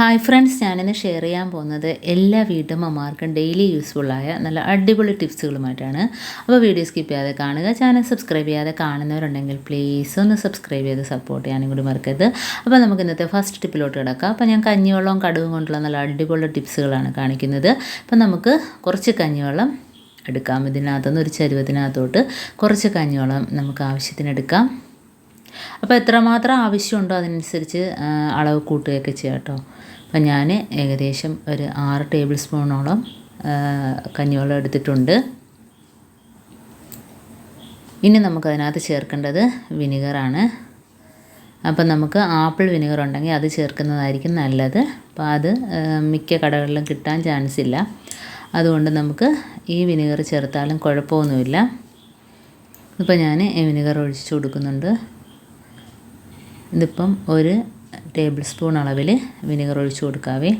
Hi friends ഞാനിന്ന് share ചെയ്യാൻ പോകുന്നത് എല്ലാ വീട്ടമ്മമാർക്കും ഡെയിലി യൂസ്ഫുള്ളായ നല്ല അടിപൊളി ടിപ്സുകളുമായിട്ടാണ് അപ്പോൾ വീഡിയോ സ്കിപ്പ് ചെയ്യാതെ കാണുക. ചാനൽ സബ്സ്ക്രൈബ് ചെയ്യാതെ കാണുന്നവരുണ്ടെങ്കിൽ പ്ലീസ് ഒന്ന് സബ്സ്ക്രൈബ് ചെയ്ത് സപ്പോർട്ട് ചെയ്യാനും കൂടി മറക്കരുത്. അപ്പോൾ നമുക്ക് ഇന്നത്തെ ഫസ്റ്റ് ടിപ്പിലോട്ട് കിടക്കാം. അപ്പോൾ ഞാൻ കഞ്ഞിവെള്ളവും കടുവും കൊണ്ടുള്ള നല്ല അടിപൊളി ടിപ്സുകളാണ് കാണിക്കുന്നത്. അപ്പോൾ നമുക്ക് കുറച്ച് കഞ്ഞിവെള്ളം എടുക്കാം. ഇതിനകത്തുനിന്ന് ഒരു ചരുവത്തിനകത്തോട്ട് കുറച്ച് കഞ്ഞിവെള്ളം നമുക്ക് ആവശ്യത്തിന് എടുക്കാം. അപ്പോൾ എത്രമാത്രം ആവശ്യമുണ്ടോ അതിനനുസരിച്ച് അളവ് കൂട്ടുകയൊക്കെ ചെയ്യാം കേട്ടോ. അപ്പം ഞാൻ ഏകദേശം ഒരു ആറ് ടേബിൾ സ്പൂണോളം കഞ്ഞിവെള്ളം എടുത്തിട്ടുണ്ട്. ഇനി നമുക്കതിനകത്ത് ചേർക്കേണ്ടത് വിനിഗറാണ്. അപ്പം നമുക്ക് ആപ്പിൾ വിനിഗർ ഉണ്ടെങ്കിൽ അത് ചേർക്കുന്നതായിരിക്കും നല്ലത്. അപ്പോൾ അത് മിക്ക കടകളിലും കിട്ടാൻ ചാൻസ് ഇല്ല അതുകൊണ്ട് നമുക്ക് ഈ വിനിഗർ ചേർത്താലും കുഴപ്പമൊന്നുമില്ല. ഇപ്പോൾ ഞാൻ വിനിഗർ ഒഴിച്ച് കൊടുക്കുന്നുണ്ട്. ഇതിപ്പം ഒരു ടേബിൾ സ്പൂൺ അളവിൽ വിനെഗർ ഒഴിച്ച് കൊടുക്കാവേ.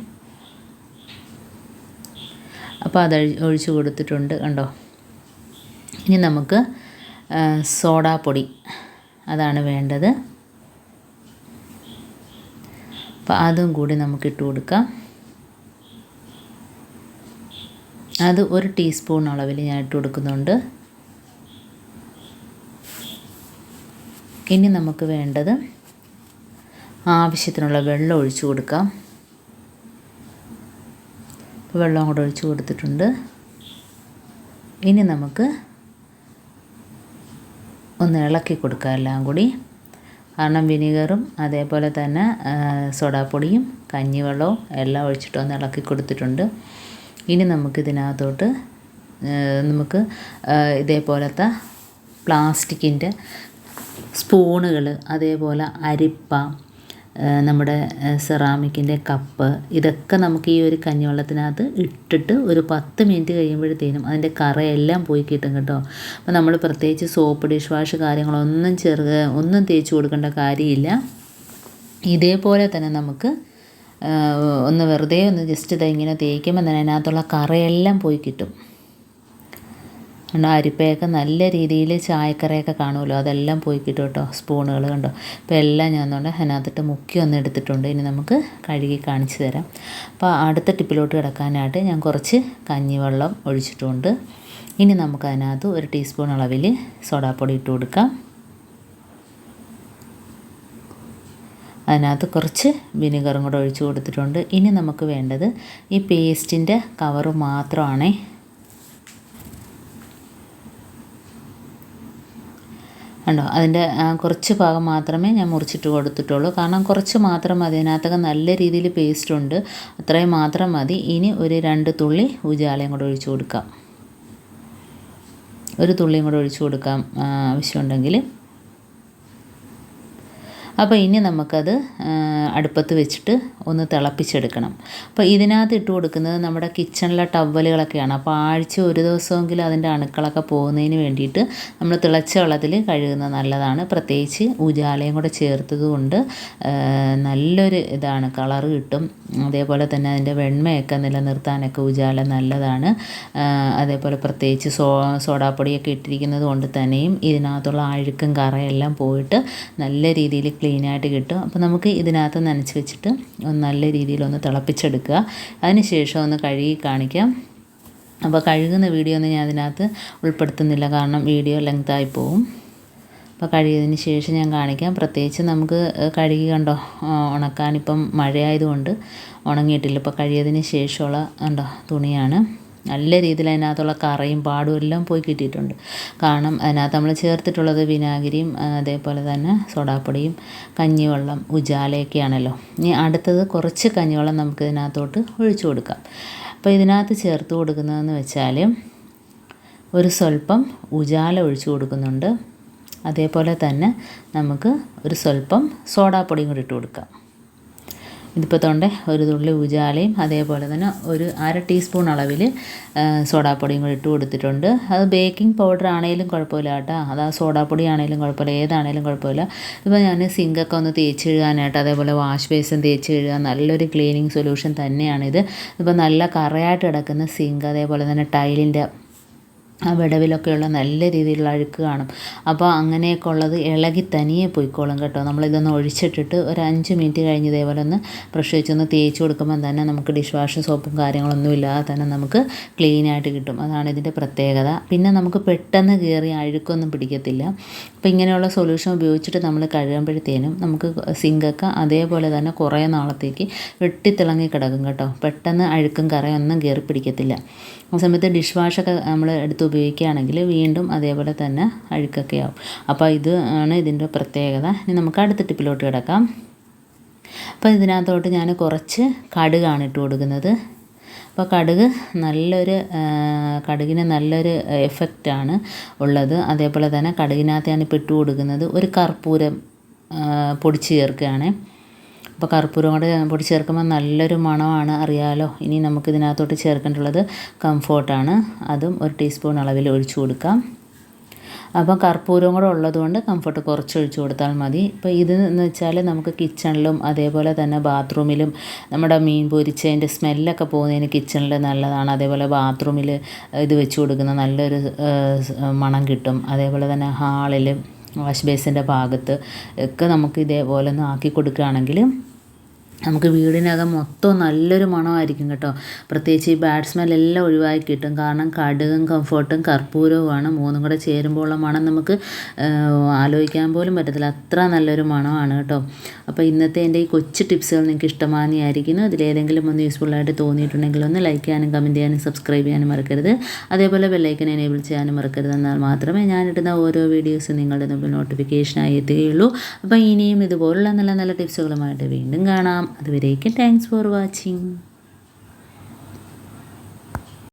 അപ്പോൾ അത് ഒഴിച്ച് കൊടുത്തിട്ടുണ്ട് കണ്ടോ? ഇനി നമുക്ക് സോഡാപ്പൊടി അതാണ് വേണ്ടത്. അപ്പോൾ അതും കൂടി നമുക്ക് ഇട്ട് കൊടുക്കാം. അത് ഒരു ടീസ്പൂൺ അളവിൽ ഞാൻ ഇട്ട് കൊടുക്കുന്നുണ്ട്. ഇനി നമുക്ക് വേണ്ടത് ആവശ്യത്തിനുള്ള വെള്ളം ഒഴിച്ചു കൊടുക്കാം. വെള്ളം കൂടെ ഒഴിച്ചു കൊടുത്തിട്ടുണ്ട്. ഇനി നമുക്ക് ഒന്ന് ഇളക്കി കൊടുക്കാം എല്ലാം കൂടി. കാരണം വിനീഗറും അതേപോലെ തന്നെ സോഡാപ്പൊടിയും കഞ്ഞിവെള്ളവും എല്ലാം ഒഴിച്ചിട്ട് ഒന്ന് ഇളക്കി കൊടുത്തിട്ടുണ്ട്. ഇനി നമുക്ക് ഇതിനകത്തോട്ട് നമുക്ക് ഇതേപോലത്തെ പ്ലാസ്റ്റിക്കിന്റെ സ്പൂണുകൾ അതേപോലെ അരിപ്പ നമ്മുടെ സെറാമിക്കിന്റെ കപ്പ് ഇതൊക്കെ നമുക്ക് ഈ ഒരു കഞ്ഞിവെള്ളത്തിനകത്ത് ഇട്ടിട്ട് ഒരു പത്ത് മിനിറ്റ് കഴിയുമ്പോഴത്തേനും അതിന്റെ കറയെല്ലാം പോയി കിട്ടും കേട്ടോ. അപ്പോൾ നമ്മൾ പ്രത്യേകിച്ച് സോപ്പ് ഡിഷ് വാഷ് കാര്യങ്ങളൊന്നും ചെറുക ഒന്നും തേച്ച് കൊടുക്കേണ്ട കാര്യമില്ല. ഇതേപോലെ തന്നെ നമുക്ക് ഒന്ന് വെറുതെ ഒന്ന് ജസ്റ്റ് ഇതെങ്ങനെ തേക്കുമ്പോൾ തന്നെ അതിനകത്തുള്ള കറയെല്ലാം പോയി കിട്ടും. കണ്ടോ അരിപ്പയൊക്കെ നല്ല രീതിയിൽ ചായക്കറയൊക്കെ കാണുമല്ലോ അതെല്ലാം പോയി കിട്ടും കേട്ടോ സ്പൂണുകൾ കണ്ടോ. അപ്പോൾ എല്ലാം ഞാൻ ഒന്നുകൊണ്ട് അതിനകത്തിട്ട് മുക്കി ഒന്ന് എടുത്തിട്ടുണ്ട് ഇനി നമുക്ക് കഴുകി കാണിച്ചു തരാം. അപ്പോൾ അടുത്ത ടിപ്പിലോട്ട് കിടക്കാനായിട്ട് ഞാൻ കുറച്ച് കഞ്ഞിവെള്ളം ഒഴിച്ചിട്ടുണ്ട്. ഇനി നമുക്ക് അതിനകത്ത് ഒരു ടീസ്പൂൺ അളവിൽ സോഡാപ്പൊടി ഇട്ട് കൊടുക്കാം. അതിനകത്ത് കുറച്ച് വിനെഗറും കൂടെ ഒഴിച്ച് കൊടുത്തിട്ടുണ്ട്. ഇനി നമുക്ക് വേണ്ടത് ഈ പേസ്റ്റിന്റെ കവറ് മാത്രമാണേ കണ്ടോ? അതിന്റെ കുറച്ച് ഭാഗം മാത്രമേ ഞാൻ മുറിച്ചിട്ട് കൊടുത്തിട്ടുള്ളൂ. കാരണം കുറച്ച് മാത്രം മതി. അതിനകത്തൊക്കെ നല്ല രീതിയിൽ പേസ്റ്റ് ഉണ്ട്. അത്രയും മാത്രം മതി. ഇനി ഒരു രണ്ട് തുള്ളി ഉജാലയും കൂടെ ഒഴിച്ചു കൊടുക്കാം. ഒരു തുള്ളിയും കൂടെ ഒഴിച്ചു കൊടുക്കാം ആവശ്യമുണ്ടെങ്കിൽ. അപ്പോൾ ഇനി നമുക്കത് അടുപ്പത്ത് വെച്ചിട്ട് ഒന്ന് തിളപ്പിച്ചെടുക്കണം. അപ്പോൾ ഇതിനകത്ത് ഇട്ട് കൊടുക്കുന്നത് നമ്മുടെ കിച്ചണിലെ ടവലുകളൊക്കെയാണ് അപ്പോൾ ആഴ്ച ഒരു ദിവസമെങ്കിലും അതിന്റെ അണുക്കളൊക്കെ പോകുന്നതിന് വേണ്ടിയിട്ട് നമ്മൾ തിളച്ച വെള്ളത്തിൽ കഴുകുന്നത് നല്ലതാണ്. പ്രത്യേകിച്ച് ഉജാലയും കൂടെ ചേർത്തതുകൊണ്ട് നല്ലൊരു ഇതാണ്. കളർ കിട്ടും. അതേപോലെ തന്നെ അതിന്റെ വെണ്മയൊക്കെ നിലനിർത്താനൊക്കെ ഉജാല നല്ലതാണ്. അതേപോലെ പ്രത്യേകിച്ച് സോ സോഡാപ്പൊടിയൊക്കെ ഇട്ടിരിക്കുന്നത് കൊണ്ട് തന്നെയും ഇതിനകത്തുള്ള അഴുക്കും കറയെല്ലാം പോയിട്ട് നല്ല രീതിയിൽ ക്ലീനായിട്ട് കിട്ടും. അപ്പോൾ നമുക്ക് ഇതിനകത്ത് നനച്ച് വെച്ചിട്ട് ഒന്ന് നല്ല രീതിയിലൊന്ന് തിളപ്പിച്ചെടുക്കുക. അതിന് ശേഷം ഒന്ന് കഴുകി കാണിക്കാം. അപ്പോൾ കഴുകുന്ന വീഡിയോ ഒന്നും ഞാൻ അതിനകത്ത് ഉൾപ്പെടുത്തുന്നില്ല. കാരണം വീഡിയോ ലെങ്തായി പോവും. അപ്പോൾ കഴുകിയതിന് ശേഷം ഞാൻ കാണിക്കാം. പ്രത്യേകിച്ച് നമുക്ക് കഴുകി കണ്ടോ? ഉണക്കാനിപ്പം മഴയായതുകൊണ്ട് ഉണങ്ങിയിട്ടില്ല. ഇപ്പോൾ കഴുകിയതിന് ശേഷമുള്ള കണ്ടോ തുണിയാണ്. നല്ല രീതിയിൽ അതിനകത്തുള്ള കറയും പാടും എല്ലാം പോയി കിട്ടിയിട്ടുണ്ട്. കാരണം അതിനകത്ത് നമ്മൾ ചേർത്തിട്ടുള്ളത് വിനാഗിരിയും അതേപോലെ തന്നെ സോഡാപ്പൊടിയും കഞ്ഞിവെള്ളം ഉജാലയൊക്കെയാണല്ലോ. ഇനി അടുത്തത് കുറച്ച് കഞ്ഞിവെള്ളം നമുക്ക് ഇതിനകത്തോട്ട് ഒഴിച്ചു കൊടുക്കാം. അപ്പോൾ ഇതിനകത്ത് ചേർത്ത് കൊടുക്കുന്നതെന്ന് വെച്ചാൽ ഒരു സ്വല്പം ഉജാല ഒഴിച്ചു കൊടുക്കുന്നുണ്ട്. അതേപോലെ തന്നെ നമുക്ക് ഒരു സ്വല്പം സോഡാപ്പൊടിയും കൂടി ഇട്ട് കൊടുക്കാം. ഇതിപ്പോൾ തൊണ്ട് ഒരു തുള്ളി ഉജാലയും അതേപോലെ തന്നെ ഒരു അര ടീസ്പൂൺ അളവിൽ സോഡാപ്പൊടിയും കൂടി ഇട്ട് കൊടുത്തിട്ടുണ്ട്. അത് ബേക്കിംഗ് പൗഡർ ആണെങ്കിലും കുഴപ്പമില്ല കേട്ടോ. അത് ആ സോഡാപ്പൊടി ആണെങ്കിലും കുഴപ്പമില്ല ഏതാണെങ്കിലും കുഴപ്പമില്ല. ഇപ്പോൾ ഞാൻ സിങ്കൊക്കെ ഒന്ന് തേച്ച് കഴുകാനായിട്ട് അതേപോലെ വാഷ് ബേസിൻ തേച്ച് കഴുകാൻ നല്ലൊരു ക്ലീനിങ് സൊല്യൂഷൻ തന്നെയാണിത്. ഇപ്പോൾ നല്ല കറയായിട്ട് കിടക്കുന്ന സിങ്ക് അതേപോലെ തന്നെ ടൈലിന്റെ ആ വിടവിലൊക്കെയുള്ള നല്ല രീതിയിലുള്ള അഴുക്ക് കാണും. അപ്പോൾ അങ്ങനെയൊക്കെ ഉള്ളത് ഇളകി തനിയെ പോയിക്കോളും കേട്ടോ. നമ്മളിതൊന്ന് ഒഴിച്ചിട്ടിട്ട് ഒരു അഞ്ച് മിനിറ്റ് കഴിഞ്ഞ് ഇതേപോലെ ഒന്ന് ബ്രഷ് വെച്ചൊന്ന് തേച്ച് കൊടുക്കുമ്പോൾ തന്നെ നമുക്ക് ഡിഷ് വാഷ് സോപ്പും കാര്യങ്ങളൊന്നും ഇല്ലാതെ തന്നെ നമുക്ക് ക്ലീനായിട്ട് കിട്ടും. അതാണ് ഇതിന്റെ പ്രത്യേകത. പിന്നെ നമുക്ക് പെട്ടെന്ന് കയറി അഴുക്കൊന്നും പിടിക്കത്തില്ല. അപ്പോൾ ഇങ്ങനെയുള്ള സൊല്യൂഷൻ ഉപയോഗിച്ചിട്ട് നമ്മൾ കഴുകുമ്പോഴത്തേനും നമുക്ക് സിങ്കൊക്കെ അതേപോലെ തന്നെ കുറേ നാളത്തേക്ക് വെട്ടിത്തിളങ്ങി കിടക്കും കേട്ടോ. പെട്ടെന്ന് അഴുക്കും കറയൊന്നും കയറി പിടിക്കത്തില്ല. ആ സമയത്ത് ഡിഷ് വാഷൊക്കെ നമ്മൾ എടുത്ത് ഉപയോഗിക്കുകയാണെങ്കിൽ വീണ്ടും അതേപോലെ തന്നെ അഴുക്കൊക്കെ ആവും. അപ്പോൾ ഇത് ആണ് ഇതിന്റെ പ്രത്യേകത. ഇനി നമുക്ക് അടുത്ത ടിപ്പിലോട്ട് കിടക്കാം. അപ്പോൾ ഇതിനകത്തോട്ട് ഞാൻ കുറച്ച് കടുകാണ് ഇട്ട് കൊടുക്കുന്നത്. അപ്പോൾ കടുക് നല്ലൊരു കടുകിന് നല്ലൊരു എഫക്റ്റാണ് ഉള്ളത്. അതേപോലെ തന്നെ കടുകിനകത്ത് ഞാനിപ്പോൾ ഇട്ട് കൊടുക്കുന്നത് ഒരു കർപ്പൂരം പൊടിച്ച് ചേർക്കുകയാണ്. അപ്പോൾ കർപ്പൂരം കൂടെ പൊടി ചേർക്കുമ്പോൾ നല്ലൊരു മണമാണ് അറിയാലോ. ഇനി നമുക്ക് ഇതിനകത്തോട്ട് ചേർക്കേണ്ടുള്ളത് കംഫോർട്ടാണ്. അതും ഒരു ടീസ്പൂൺ അളവിൽ ഒഴിച്ചു കൊടുക്കാം. അപ്പം കർപ്പൂരം കൂടെ ഉള്ളതുകൊണ്ട് കംഫർട്ട് കുറച്ച് ഒഴിച്ചു കൊടുത്താൽ മതി. ഇപ്പോൾ ഇത് എന്ന് വെച്ചാൽ നമുക്ക് കിച്ചണിലും അതേപോലെ തന്നെ ബാത്റൂമിലും നമ്മുടെ മീൻ പൊരിച്ചതിന്റെ സ്മെല്ലൊക്കെ പോകുന്നതിന് കിച്ചണിൽ നല്ലതാണ്. അതേപോലെ ബാത്റൂമിൽ ഇത് വെച്ച് കൊടുക്കുന്ന നല്ലൊരു മണം കിട്ടും. അതേപോലെ തന്നെ ഹാളിൽ വാഷ് ബേസിന്റെ ഭാഗത്ത് ഒക്കെ നമുക്ക് ഇതേപോലെ ഒന്ന് ആക്കി കൊടുക്കുകയാണെങ്കിൽ നമുക്ക് വീടിനകം മൊത്തം നല്ലൊരു മണമായിരിക്കും കേട്ടോ. പ്രത്യേകിച്ച് ഈ ബാഡ് സ്മെല്ലെല്ലാം ഒഴിവാക്കി കിട്ടും. കാരണം കടുകും കംഫർട്ടും കർപ്പൂരവുമാണ് മൂന്നും കൂടെ ചേരുമ്പോഴുള്ള മണം നമുക്ക് ആലോചിക്കാൻ പോലും പറ്റത്തില്ല. അത്ര നല്ലൊരു മണമാണ് കേട്ടോ. അപ്പോൾ ഇന്നത്തെ എന്റെ ഈ കൊച്ചു ടിപ്സുകൾ നിങ്ങൾക്ക് ഇഷ്ടമാനിയായിരിക്കുന്നു അതിലേതെങ്കിലും ഒന്ന് യൂസ്ഫുള്ളായിട്ട് തോന്നിയിട്ടുണ്ടെങ്കിൽ ഒന്ന് ലൈക്ക് ചെയ്യാനും കമന്റ് ചെയ്യാനും സബ്സ്ക്രൈബ് ചെയ്യാനും മറക്കരുത്. അതേപോലെ ബെല്ലൈക്കൻ എനേബിൾ ചെയ്യാനും മറക്കരുത് എന്നാൽ മാത്രമേ ഞാൻ ഞാനിടുന്ന ഓരോ വീഡിയോസും നിങ്ങളുടെ മുമ്പിൽ നോട്ടിഫിക്കേഷനായി എത്തുകയുള്ളൂ. അപ്പോൾ ഇനിയും ഇതുപോലുള്ള നല്ല നല്ല ടിപ്സുകളുമായിട്ട് വീണ്ടും കാണാം. അതുവരേക്കും താങ്ക്സ് ഫോർ വാച്ചിങ്